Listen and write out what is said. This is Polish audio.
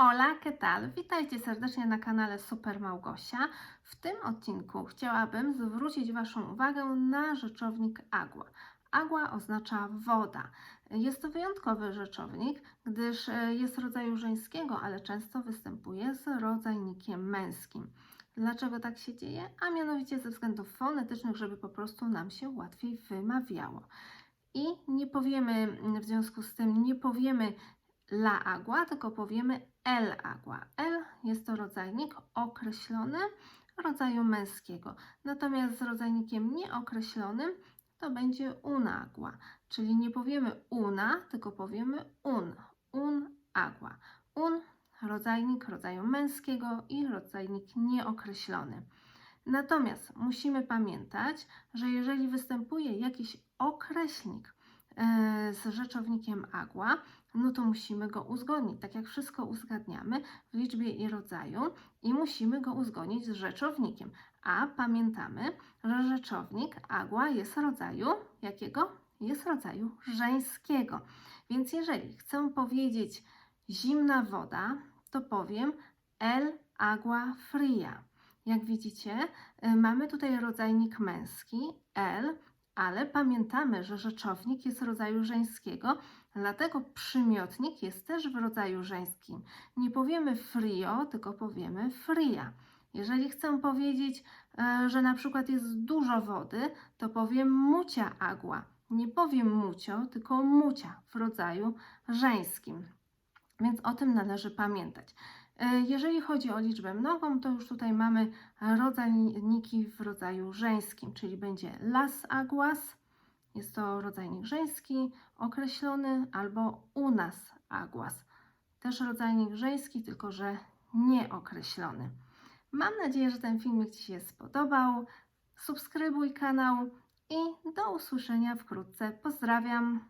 Hola, ¿qué tal? Witajcie serdecznie na kanale Super Małgosia. W tym odcinku chciałabym zwrócić Waszą uwagę na rzeczownik agua. Agua oznacza woda. Jest to wyjątkowy rzeczownik, gdyż e, jest rodzaju żeńskiego, ale często występuje z rodzajnikiem męskim. Dlaczego tak się dzieje? A mianowicie ze względów fonetycznych, żeby po prostu nam się łatwiej wymawiało. I nie powiemy, w związku z tym, nie powiemy la agua, tylko powiemy el agua. El jest to rodzajnik określony rodzaju męskiego. Natomiast z rodzajnikiem nieokreślonym to będzie una agua, czyli nie powiemy una, tylko powiemy un. Un agua. Un rodzajnik rodzaju męskiego i rodzajnik nieokreślony. Natomiast musimy pamiętać, że jeżeli występuje jakiś określnik z rzeczownikiem agua, no to musimy go uzgodnić. Tak jak wszystko uzgadniamy w liczbie i rodzaju i musimy go uzgodnić z rzeczownikiem. A pamiętamy, że rzeczownik agua jest rodzaju jakiego? Jest rodzaju żeńskiego. Więc jeżeli chcę powiedzieć zimna woda, to powiem el agua fria. Jak widzicie, y, mamy tutaj rodzajnik męski el, ale pamiętamy, że rzeczownik jest rodzaju żeńskiego, dlatego przymiotnik jest też w rodzaju żeńskim. Nie powiemy frio, tylko powiemy fria. Jeżeli chcę powiedzieć, e, że na przykład jest dużo wody, to powiem mucia agua. Nie powiem mucio, tylko mucia w rodzaju żeńskim. Więc o tym należy pamiętać. E, Jeżeli chodzi o liczbę mnogą, to już tutaj mamy rodzajniki w rodzaju żeńskim, czyli będzie las aguas, jest to rodzajnik żeński określony, albo unas aguas, też rodzajnik żeński, tylko że nieokreślony. Mam nadzieję, że ten filmik Ci się spodobał. Subskrybuj kanał i do usłyszenia wkrótce. Pozdrawiam.